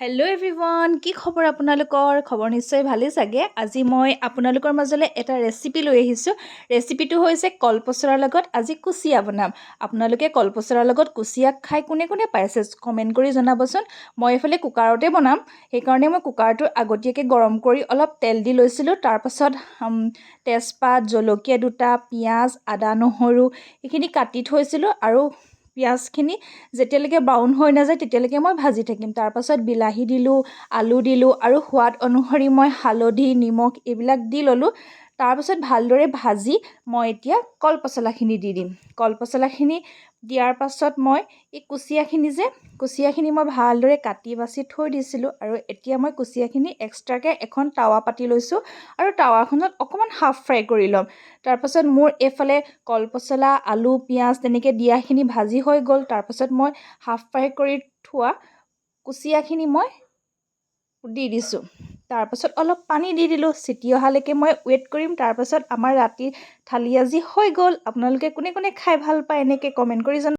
Hello everyone কি খবৰ আপোনালোকৰ? খবৰ নিশ্চয় ভালেই চাগে। আজি মই আপোনালোকৰ মাজলৈ এটা ৰেচিপি লৈ আহিছোঁ। ৰেচিপিটো হৈছে কলপচলাৰ লগত আজি কুচিয়া বনাম। আপোনালোকে কলপচলাৰ লগত কুচিয়া খাই কোনে কোনে পাইছে কমেণ্ট কৰি জনাবচোন। মই এইফালে কুকাৰতে বনাম। সেইকাৰণে মই কুকাৰটো আগতীয়াকৈ গৰম কৰি অলপ তেল দি লৈছিলোঁ। তাৰপাছত তেজপাত জলকীয়া দুটা পিঁয়াজ আদা নহৰু এইখিনি কাটি থৈছিলোঁ আৰু পিঁয়াজখিনি যেতিয়ালৈকে ব্ৰাউন হৈ নাযায় তেতিয়ালৈকে মই ভাজি থাকিম। তাৰপাছত বিলাহী দিলোঁ আলু দিলোঁ আৰু সোৱাদ অনুসৰি মই হালধি নিমখ এইবিলাক দি ল'লোঁ। তাৰপাছত ভালদৰে ভাজি মই এতিয়া কলপচলাখিনি দি দিম। কলপচলাখিনি দিয়াৰ পাছত মই এই কুচিয়াখিনি যে কুচিয়াখিনি মই ভালদৰে কাটি বাছি থৈ দিছিলোঁ আৰু এতিয়া মই কুচিয়াখিনি এক্সট্ৰাকৈ এখন টাৱা পাতি লৈছোঁ আৰু টাৱাখনত অকণমান হাফ ফ্ৰাই কৰি ল'ম। তাৰপাছত মোৰ এইফালে কলপচলা আলু পিঁয়াজ তেনেকৈ দিয়াখিনি ভাজি হৈ গ'ল। তাৰপাছত মই হাফ ফ্ৰাই কৰি থোৱা কুচিয়াখিনি মই দি দিছোঁ। তাৰপাছত অলপ পানী দি দিলোঁ চিটি অহালৈকে মই ৱেইট কৰিম তাৰপাছত আমাৰ ৰাতিৰ থালি আজি হৈ গ'ল। আপোনালোকে কোনে কোনে খাই ভাল পায় এনেকৈ কমেণ্ট কৰি জনাব